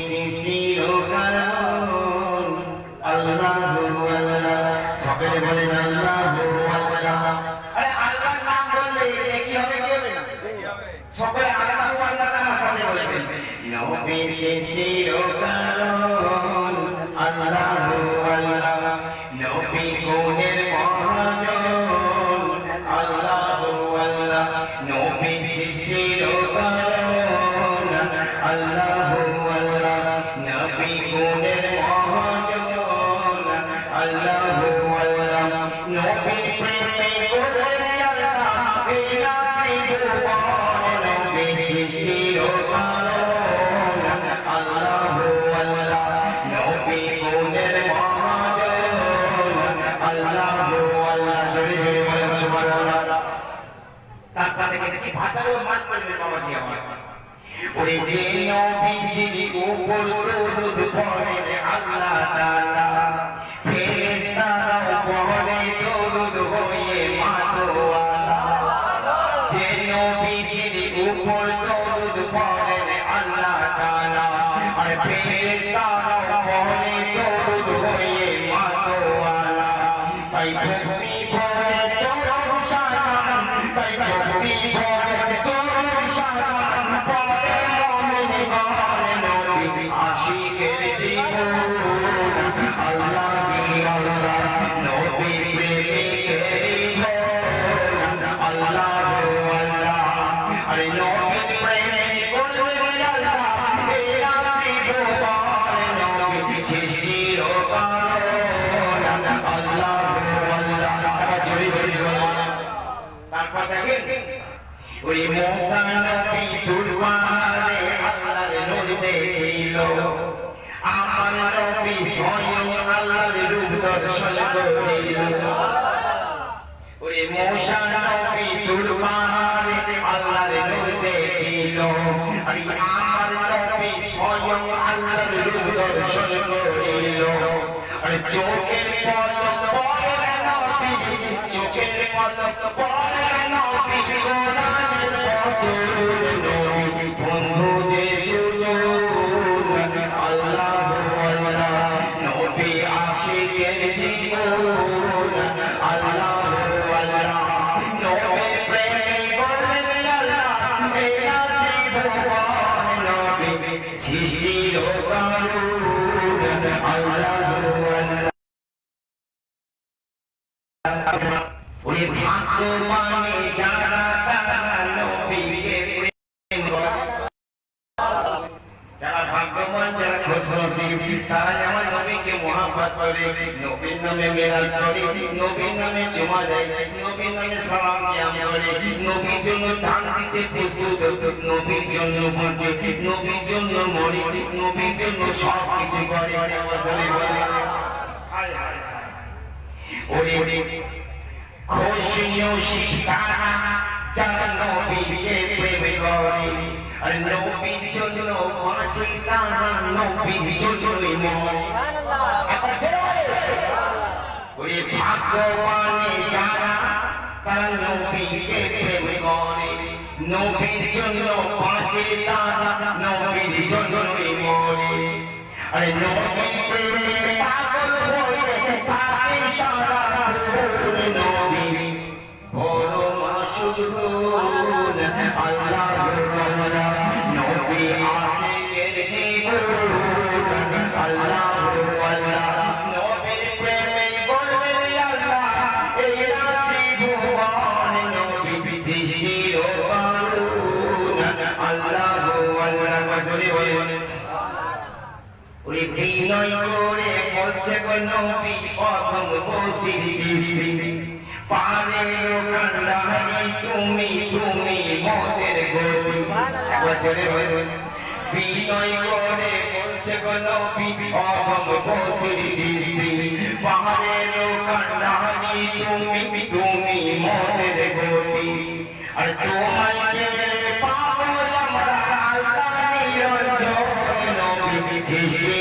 সৃষ্টির কারণ আল্লাহ আল্লাহ সকলে বলেন আল্লাহ আল্লাহ আরে আল্লাহর নাম বললে কি হবে কি হবে না সকলে আল্লাহ আল্লাহ আমার সাথে বলবেন নবী কারণ আল্লাহ আল্লাহ নবী গুণের মহাজন আল্লাহ আল্লাহ নবী সৃষ্টির কারণ আল্লাহ ভাষারও মান করবে বাবা আমার। ওরে যে নবীজির উপর দরুদ পড়ে আল্লাহ তাআলা ওই মোসা নবী দুর্বারে আল্লাহর নূর দেখিল। আমার নবী স্বয়ং আল্লাহর রূপ দর্শন করিল। ওরে মোসা নবী দুর্বারে আল্লাহর নূর দেখিল। আরে আমার নবী স্বয়ং আল্লাহর রূপ দর্শন করিল। আরে চোখের পলক পড়ে নবী চোখের পলক পড়ে নবী ওরে ভাগ্যবানে মানে তারা নবীকে প্রেম করে। যারা ভাগ্যবান যারা খুশনসিব তারা আমার নবীকে মহাব্বত করে নবীর নামে মেরাজ করে নবীর নামে চুমা দেয় নবীর নামে সালাম কিয়াম করে নবীর জন্য চাঁদ দিতে প্রস্তুত নবীর জন্য বাঁচে নবীর জন্য মরে নবীর জন্য সব কিছু করে, বলে বলে ওরে খুশিও শিকারা যারা নবীকে প্রেম করে, আর নবীর জন্য বাঁচে তারা নবীর জন্যই মরে ভাগ্যবানে যারা তারা নবীকে প্রেম করে। নবীর জন্য বিনয় করে বলছে নবী প্রথম বসির চিস্তি পারে কান্দাহারি তুমি তুমি মদের গতি। বিনয় করে বলছে নবী প্রথম বসির চিস্তি পারে কান্দাহারি তুমি তুমি মদের গতি। আর তোমায় পেলে পাগল, আমরা আল্লাহ নিরঞ্জন। নবী সৃষ্টির